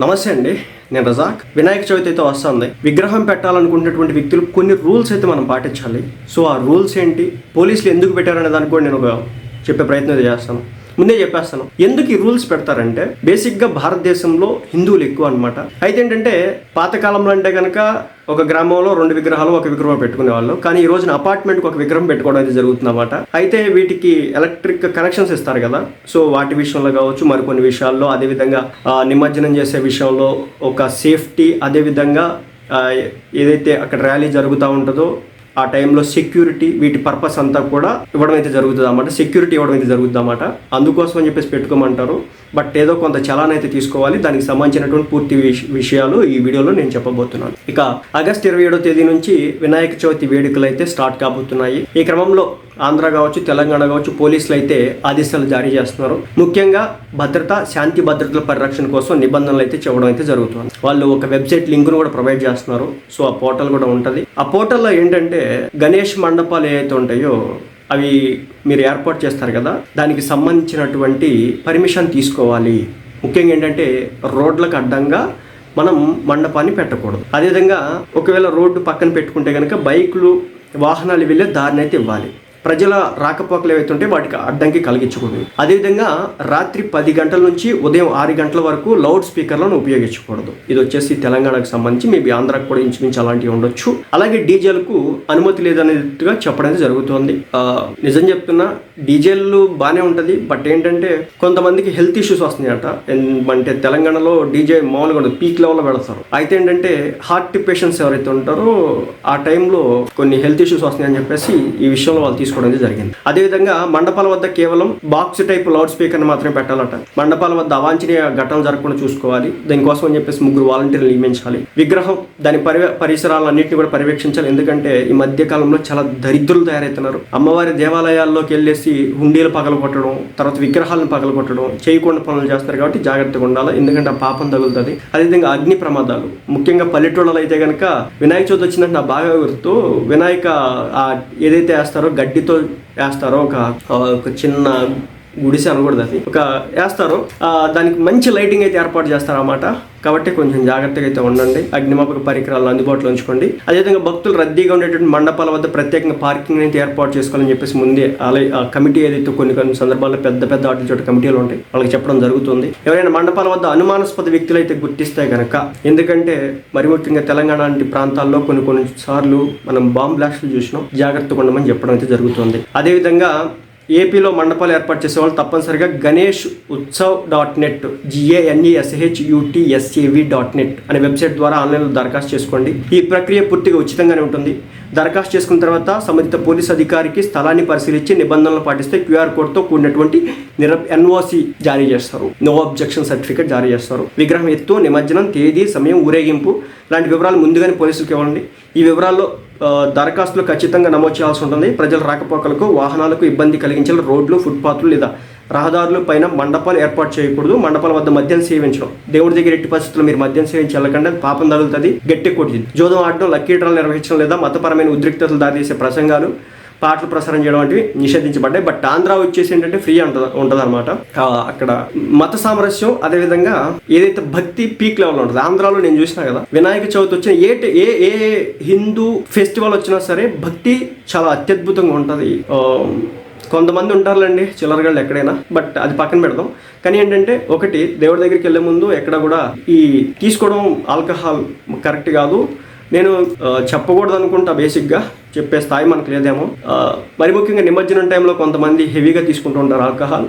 నమస్తే అండి నేను రజాక్. వినాయక చవితి అయితే వస్తుంది. విగ్రహం పెట్టాలనుకున్నటువంటి వ్యక్తులు కొన్ని రూల్స్ అయితే మనం పాటించాలి. సో ఆ రూల్స్ ఏంటి? పోలీసులు ఎందుకు పెట్టారనే దానికి కూడా నేను ఒక చెప్పే ప్రయత్నం అయితే చేస్తాను. ముందే చెప్పేస్తాను. ఎందుకు ఈ రూల్స్ పెడతారంటే బేసిక్గా భారతదేశంలో హిందువులు ఎక్కువ అనమాట అయితే ఏంటంటే పాతకాలంలో అంటే కనుక ఒక గ్రామంలో రెండు విగ్రహాలు ఒక విగ్రహం పెట్టుకునే వాళ్ళు కానీ ఈ రోజున అపార్ట్మెంట్కి ఒక విగ్రహం పెట్టుకోవడం అయితే జరుగుతుందన్నమాట అయితే వీటికి ఎలక్ట్రిక్ కనెక్షన్స్ ఇస్తారు కదా. సో వాటి విషయంలో కావచ్చు మరికొన్ని విషయాల్లో అదేవిధంగా నిమజ్జనం చేసే విషయంలో ఒక సేఫ్టీ అదేవిధంగా ఏదైతే అక్కడ ర్యాలీ జరుగుతూ ఉంటుందో ఆ టైంలో సెక్యూరిటీ వీటి పర్పస్ అంతా కూడా ఇవ్వడం అయితే జరుగుతుంది అన్నమాట సెక్యూరిటీ ఇవ్వడం అయితే జరుగుతుంది అన్నమాట అందుకోసం అని చెప్పేసి పెట్టుకోమంటారు. బట్ ఏదో కొంత చలాన్ అయితే తీసుకోవాలి. దానికి సంబంధించినటువంటి పూర్తి విషయాలు ఈ వీడియోలో నేను చెప్పబోతున్నాను. ఇక ఆగస్ట్ ఇరవై ఏడో తేదీ నుంచి వినాయక చవితి వేడుకలు అయితే స్టార్ట్ కాబోతున్నాయి. ఈ క్రమంలో ఆంధ్ర కావచ్చు తెలంగాణ కావచ్చు పోలీసులు అయితే ఆదేశాలు జారీ చేస్తున్నారు. ముఖ్యంగా భద్రత శాంతి భద్రతల పరిరక్షణ కోసం నిబంధనలు అయితే చెప్పడం అయితే జరుగుతుంది. వాళ్ళు ఒక వెబ్సైట్ లింక్ను కూడా ప్రొవైడ్ చేస్తున్నారు. సో ఆ పోర్టల్ కూడా ఉంటుంది. ఆ పోర్టల్లో ఏంటంటే గణేష్ మండపాలు ఏవైతే ఉంటాయో అవి మీరు ఏర్పాటు చేస్తారు కదా దానికి సంబంధించినటువంటి పర్మిషన్ తీసుకోవాలి. ముఖ్యంగా ఏంటంటే రోడ్లకు అడ్డంగా మనం మండపాన్ని పెట్టకూడదు. అదేవిధంగా ఒకవేళ రోడ్డు పక్కన పెట్టుకుంటే కనుక బైకులు వాహనాలు వెళ్ళే దారిని అయితే ఇవ్వాలి. ప్రజల రాకపోకలు ఏవైతే ఉంటే వాటికి అడ్డంకి కలిగించకూడదు అదేవిధంగా రాత్రి పది గంటల నుంచి ఉదయం ఆరు గంటల వరకు లౌడ్ స్పీకర్లను ఉపయోగించకూడదు. ఇది వచ్చేసి తెలంగాణకు సంబంధించి మేబీ ఆంధ్రాకు కూడా ఇంచుమించు అలాంటివి ఉండొచ్చు. అలాగే డీజేలకు అనుమతి లేదనేట్టుగా చెప్పడం జరుగుతుంది. నిజం చెప్తున్నా డీజేలు బాగానే ఉంటుంది బట్ ఏంటంటే కొంతమందికి హెల్త్ ఇష్యూస్ వస్తున్నాయట. అంటే తెలంగాణలో డీజే మామూలుగా ఉండదు పీక్ లెవెల్లో పెడతారు. అయితే ఏంటంటే హార్ట్ పేషెంట్స్ ఎవరైతే ఉంటారో ఆ టైంలో కొన్ని హెల్త్ ఇష్యూస్ వస్తున్నాయని చెప్పేసి ఈ విషయంలో వాళ్ళు తీసుకోవడం జరిగింది. అదేవిధంగా మండపాల వద్ద కేవలం బాక్స్ టైప్ లౌడ్ స్పీకర్ మాత్రమే పెట్టాలట. మండపాల వద్ద అవాంఛనీయ ఘటనలు జరగకుండా చూసుకోవాలి. దీనికోసం అని చెప్పేసి ముగ్గురు వాలంటీర్లు నియమించాలి విగ్రహం దాని పరి పరిసరాలన్నింటినీ కూడా పర్యవేక్షించాలి. ఎందుకంటే ఈ మధ్య కాలంలో చాలా దరిద్రులు తయారవుతున్నారు అమ్మవారి దేవాలయాల్లోకి వెళ్ళేసి హుండీలు పగలగొట్టడం తర్వాత విగ్రహాలను పగలగొట్టడం చేయకుండా పనులు చేస్తారు కాబట్టి జాగ్రత్తగా ఉండాలి. ఎందుకంటే ఆ పాపం తగులుతుంది. అదేవిధంగా అగ్ని ప్రమాదాలు. ముఖ్యంగా పల్లెటూళ్ళలో అయితే కనుక వినాయక చవితి వచ్చిందంటే నా బాగా గుర్తు వినాయక ఏదైతే వేస్తారో గడ్డితో వేస్తారో ఒక ఆ, ఒక చిన్న గుడిసె అనకూడదు అది. ఒక వేస్తారు. దానికి మంచి లైటింగ్ అయితే ఏర్పాటు చేస్తారన్నమాట. కాబట్టి కొంచెం జాగ్రత్తగా అయితే ఉండండి. అగ్నిమాపక పరికరాలు అందుబాటులో ఉంచుకోండి. అదేవిధంగా భక్తులు రద్దీగా ఉండేటువంటి మండపాల వద్ద ప్రత్యేకంగా పార్కింగ్ అయితే ఏర్పాటు చేసుకోవాలని చెప్పేసి ముందే అలా ఆ కమిటీ ఏదైతే కొన్ని కొన్ని సందర్భాల్లో పెద్ద పెద్ద వాటి చోట కమిటీలు ఉంటాయి. వాళ్ళకి చెప్పడం జరుగుతుంది. ఎవరైనా మండపాల వద్ద అనుమానాస్పద వ్యక్తులు అయితే గుర్తిస్తే కనుక ఎందుకంటే మరి ముఖ్యంగా తెలంగాణ లాంటి ప్రాంతాల్లో కొన్ని కొన్ని సార్లు మనం బాంబ్ బ్లాస్ట్లు చూసినాం. జాగ్రత్తగా ఉండమని చెప్పడం అయితే జరుగుతుంది. అదేవిధంగా ఏపీలో మండపాలు ఏర్పాటు చేసేవాళ్ళు తప్పనిసరిగా Ganesh Utsav dot net జిఏఎన్ఈఎస్హెచ్యుటిఎస్ఏవి dot net అనే వెబ్సైట్ ద్వారా ఆన్లైన్లో దరఖాస్తు చేసుకోండి. ఈ ప్రక్రియ పూర్తిగా ఉచితంగానే ఉంటుంది. దరఖాస్తు చేసుకున్న తర్వాత సంబంధిత పోలీస్ అధికారికి స్థలాన్ని పరిశీలించి నిబంధనలు పాటిస్తే క్యూఆర్ కోడ్తో కూడినటువంటి నిర ఎన్ఓసి జారీ చేస్తారు. నో అబ్జెక్షన్ సర్టిఫికేట్ జారీ చేస్తారు. విగ్రహం ఎత్తు నిమజ్జనం తేదీ సమయం ఊరేగింపు లాంటి వివరాలు ముందుగానే పోలీసులకు ఇవ్వండి. ఈ వివరాల్లో దరఖాస్తులు ఖచ్చితంగా నమోదు చేయాల్సి ఉంటుంది. ప్రజల రాకపోకలకు వాహనాలకు ఇబ్బంది కలిగించాలి రోడ్లు ఫుట్పాత్లు లేదా రహదారుల పైన మండపాలు ఏర్పాటు చేయకూడదు. మండపాల వద్ద మద్యం సేవించడం. దేవుడి దగ్గర ఎట్టి పరిస్థితుల్లో మీరు మద్యం సేవించి వెళ్ళకండి. అది పాపం తగులుతుంది. గట్టి కొట్టింది జోదం ఆడడం లక్కీ డ్రాలు నిర్వహించడం లేదా మతపరమైన ఉద్రిక్తతలు దారితీసే ప్రసంగాలు. పాటలు ప్రసారం చేయడం వంటివి నిషేధించబడ్డాయి. బట్ ఆంధ్ర వచ్చేసి ఏంటంటే ఫ్రీ ఉంటుంది ఉంటుంది అనమాట అక్కడ మత సామరస్యం అదేవిధంగా ఏదైతే భక్తి పీక్ లెవెల్ ఉంటుంది ఆంధ్రాలో నేను చూసినా కదా వినాయక చవితి వచ్చిన ఏ ఏ ఏ హిందూ ఫెస్టివల్ వచ్చినా సరే భక్తి చాలా అత్యద్భుతంగా ఉంటుంది. కొంతమంది ఉంటారులేండి చిల్లరగాళ్ళు ఎక్కడైనా బట్ అది పక్కన పెడదాం. కానీ ఏంటంటే ఒకటి దేవుడి దగ్గరికి వెళ్ళే ముందు ఎక్కడ కూడా ఈ తీసుకోవడం ఆల్కహాల్ కరెక్ట్ కాదు. నేను చెప్పకూడదు అనుకుంటా బేసిక్గా. చెప్పే స్థాయి మనకు లేదేమో. మరి ముఖ్యంగా నిమజ్జనం టైంలో కొంతమంది హెవీగా తీసుకుంటూ ఉంటారు ఆల్కహాల్.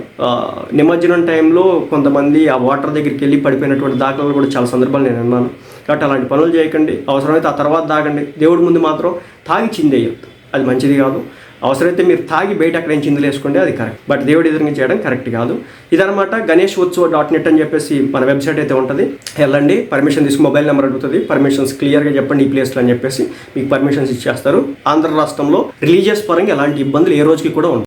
నిమజ్జనం టైంలో కొంతమంది ఆ వాటర్ దగ్గరికి వెళ్ళి పడిపోయినటువంటి దాఖలాలు కూడా చాలా సందర్భాలు నేను అన్నాను కాబట్టి అలాంటి పనులు చేయకండి. అవసరమైతే ఆ తర్వాత తాగండి. దేవుడి ముందు మాత్రం తాగి చిందేయద్దు. అది మంచిది కాదు. అవసరమైతే మీరు తాగి బయట అక్కడ నుంచి చిందులు వేసుకోండి అది కరెక్ట్ బట్ దేవుడి ఎదురుగా చేయడం కరెక్ట్ కాదు. ఇదనమాట గణేష్ ఉత్సవ డాట్ నెట్ అని చెప్పేసి మన వెబ్సైట్ అయితే ఉంటుంది. వెళ్ళండి పర్మిషన్ తీసుకు మొబైల్ నెంబర్ అడుగుతుంది. పర్మిషన్స్ క్లియర్గా చెప్పండి ఈ ప్లేస్లో అని చెప్పేసి మీకు పర్మిషన్స్ ఇచ్చేస్తారు. ఆంధ్ర రాష్ట్రంలో రిలీజియస్ పరంగా ఎలాంటి ఇబ్బందులు ఏ రోజుకి కూడా ఉండవు.